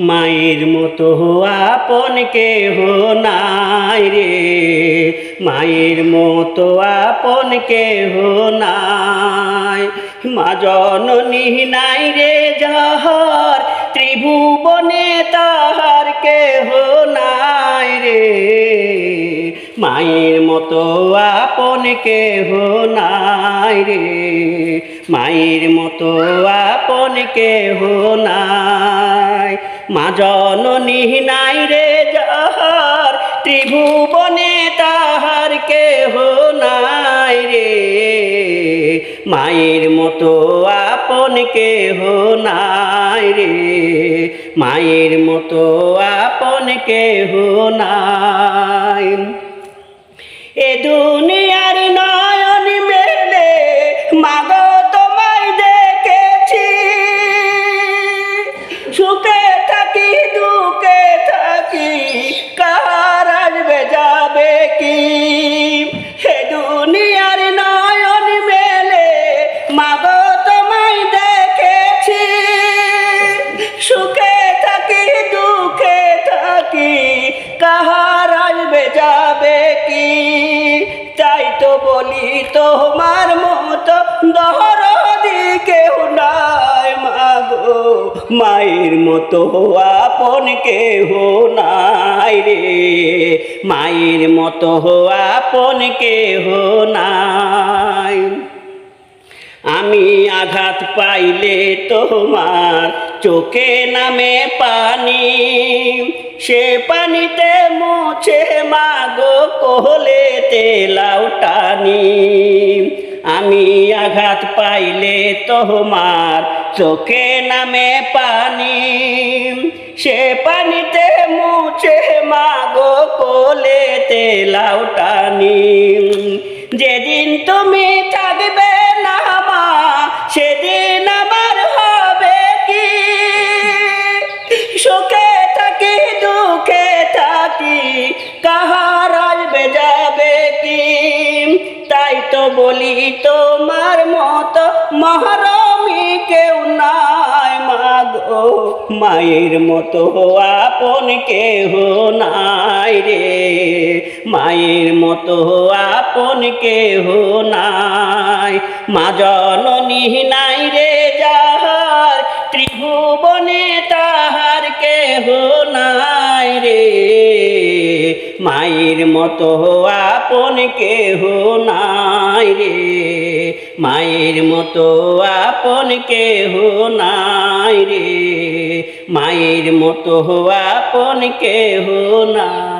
মায়ের মতো আপন কেহ নাই রে। মায়ের মতো আপন কেহ নাই। মা জননী নাই রে যাহার, ত্রিভুবনে তাহার কেহ নাই রে। মায়ের মতো আপন কেহ নাই রে। মায়ের মতো আপন কেহ নাই। মা জননী নাই রে যাহার, ত্রিভুবনে তাহার কেহ নাই রে। মায়ের মতো আপন কেহ নাই রে। মায়ের মতো আপন কেহ নাই। এ দুনিয়ার মাগ সুখে থাকি, দুঃখে থাকি যাবে কি? তাই তো বলি মতো দহরদি কেউ নাই মাগো মায়ের মতো আপন কেহ নাই রে। মায়ের মতো আপন কেহ নাই। আঘাত পাইলে তোমার চোখে নামে পানি। সে পানিতে মুছে মাগো কোহলেতে তেলাও টানি। আমি আঘাত পাইলে তোমার চোখে নামে পানি। সে পানিতে মুছে মাগো কোলেতে তেলাও টানি। যেদিন তুমি থাকবে সেদিন আমার হবে কি? সুখে থাকি, দুঃখে থাকি, কাহার আসবে যাবে কি? তাই তো বলি তোমার মতো মহরমি কেউ নাই মাগো। মায়ের মতো আপন কেহ নাই রে। মায়ের মতো আপন কেহ নাই। মা জননী নাই রে যাহার, ত্রিভুবনে তাহার কেহ নাই রে। মায়ের মতো আপন কেহ নাই রে। মায়ের মতো আপন কেহ নাই রে। মায়ের মতো আপন কেহ নাই।